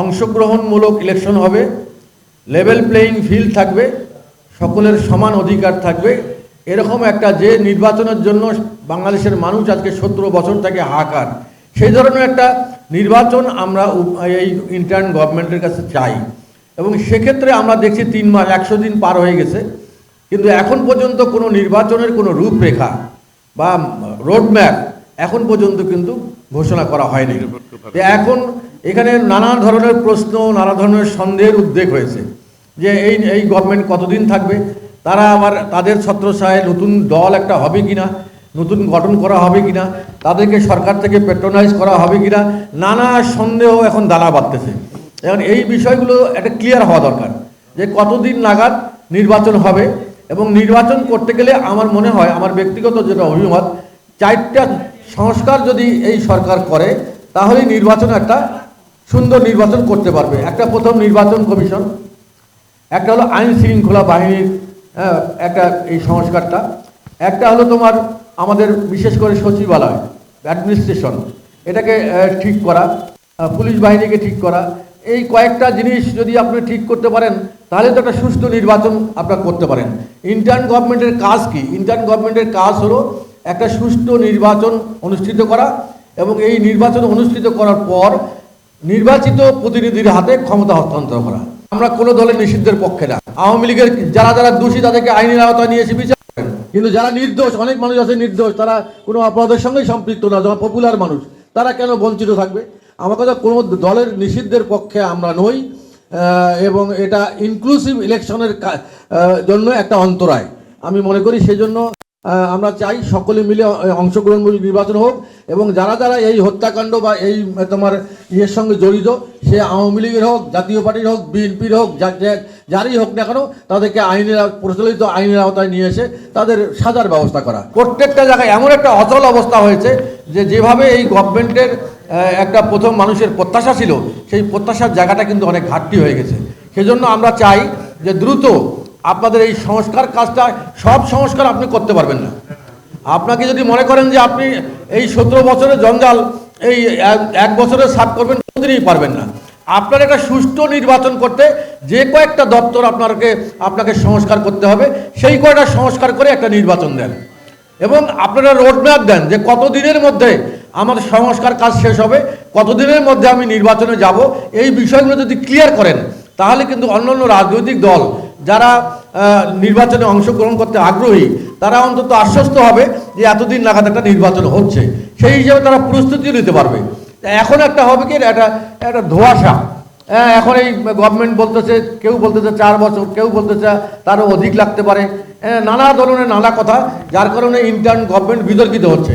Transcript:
অংশগ্রহণমূলক ইলেকশন হবে level playing field থাকবে, সকলের সমান অধিকার থাকবে। এরকম একটা যে নির্বাচনের জন্য বাংলাদেশের মানুষ আজকে সতেরো বছর থেকে হাহাকার, সেই ধরনের একটা নির্বাচন আমরা এই ইন্টার্ন গভর্নমেন্টের কাছে চাই। এবং সেক্ষেত্রে আমরা দেখছি তিন মাস, একশো দিন পার হয়ে গেছে, কিন্তু এখন পর্যন্ত কোনো নির্বাচনের কোনো রূপরেখা বা রোডম্যাপ এখন পর্যন্ত কিন্তু ঘোষণা করা হয়নি। এখন এখানে নানা ধরনের প্রশ্ন, নানা ধরনের সন্দেহের উদ্বেগ হয়েছে যে এই এই গভর্নমেন্ট কতদিন থাকবে, তারা আবার তাদের ছত্রছায় নতুন দল একটা হবে কিনা, নতুন গঠন করা হবে কিনা, তাদেরকে সরকার থেকে পেট্রোনাইজ করা হবে কি না নানা সন্দেহ এখন দানা বাঁধতেছে। এখন এই বিষয়গুলো একটা ক্লিয়ার হওয়া দরকার যে কতদিন নাগাদ নির্বাচন হবে এবং নির্বাচন করতে গেলে আমার মনে হয়, আমার ব্যক্তিগত যেটা অভিমত, চারটা সংস্কার যদি এই সরকার করে তাহলেই নির্বাচন একটা সুন্দর নির্বাচন করতে পারবে। একটা প্রথম নির্বাচন কমিশন একটা হলো আইন শৃঙ্খলা বাহিনীর হ্যাঁ, একটা এই সংস্কারটা। একটা হলো তোমার আমাদের বিশেষ করে সচিবালয় অ্যাডমিনিস্ট্রেশন এটাকে ঠিক করা পুলিশ বাহিনীকে ঠিক করা। এই কয়েকটা জিনিস যদি আপনি ঠিক করতে পারেন তাহলে তো একটা সুষ্ঠু নির্বাচন আপনার করতে পারেন। ইন্টার্ন গভর্নমেন্টের কাজ কি? ইন্টার্ন গভর্নমেন্টের কাজ হলো একটা সুষ্ঠু নির্বাচন অনুষ্ঠিত করা এবং এই নির্বাচন অনুষ্ঠিত করার পর নির্বাচিত প্রতিনিধির হাতে ক্ষমতা হস্তান্তর করা। আমরা কোনো দলের নিষিদ্ধের পক্ষে না। আওয়ামী লীগের যারা যারা দোষী তাদেরকে আইনের আওতায় নিয়ে এসে বিচার কিন্তু যারা নির্দোষ, অনেক মানুষ আছে নির্দোষ, তারা কোনো অপরাধের সঙ্গেই সম্পৃক্ত না, যারা পপুলার মানুষ, তারা কেন বঞ্চিত থাকবে? আমার কথা কোনো দলের নিষিদ্ধের পক্ষে আমরা নই এবং এটা ইনক্লুসিভ ইলেকশনের জন্য একটা অন্তরায়। আমি মনে করি সেজন্য আমরা চাই সকলে মিলে অংশগ্রহণমূলক নির্বাচন হোক এবং যারা যারা এই হত্যাকাণ্ড বা এই তোমার ইয়ের সঙ্গে জড়িত, সে আওয়ামী লীগের হোক, জাতীয় পার্টির হোক, বিএনপির হোক যারই হোক না কেন, তাদেরকে আইনের, প্রচলিত আইনের আওতায় নিয়ে এসে তাদের সাজার ব্যবস্থা করা। প্রত্যেকটা জায়গায় এমন একটা অচল অবস্থা হয়েছে যে যেভাবে এই গভর্নমেন্টের একটা প্রথম মানুষের প্রত্যাশা ছিল, সেই প্রত্যাশার জায়গাটা কিন্তু অনেক ঘাটতি হয়ে গেছে। সেজন্য আমরা চাই যে দ্রুত আপনাদের এই সংস্কার কাজটা, সব সংস্কার আপনি করতে পারবেন না। আপনাকে যদি মনে করেন যে আপনি এই সতেরো বছরের জঞ্জাল, এই এক- বছরে সাফ করবেন, কোনোদিনই পারবেন না। আপনার একটা সুষ্ঠু নির্বাচন করতে যে কয়েকটা দপ্তর আপনাকে আপনাকে সংস্কার করতে হবে, সেই কয়টা সংস্কার করে একটা নির্বাচন দেন। এবং আপনারা রোডম্যাপ দেন যে কতদিনের মধ্যে আমার সংস্কার কাজ শেষ হবে, কতদিনের মধ্যে আমি নির্বাচনে যাব, এই বিষয়গুলো যদি ক্লিয়ার করেন, তাহলে কিন্তু অন্যান্য রাজনৈতিক দল যারা নির্বাচনে অংশগ্রহণ করতে আগ্রহী তারা অন্তত আশ্বস্ত হবে যে এতদিন নাগাদ একটা নির্বাচন হচ্ছে। সেই হিসেবে তারা প্রস্তুতিও নিতে পারবে। এখন একটা হবে কি একটা একটা ধোঁয়াশা। হ্যাঁ, এখন এই গভর্নমেন্ট বলতেছে কেউ বলতেছে চার বছর কেউ বলতেছে তারও অধিক লাগতে পারে। হ্যাঁ, নানা ধরনের নানা কথা যার কারণে ইন্টার্ন গভর্নমেন্ট বিতর্কিত হচ্ছে।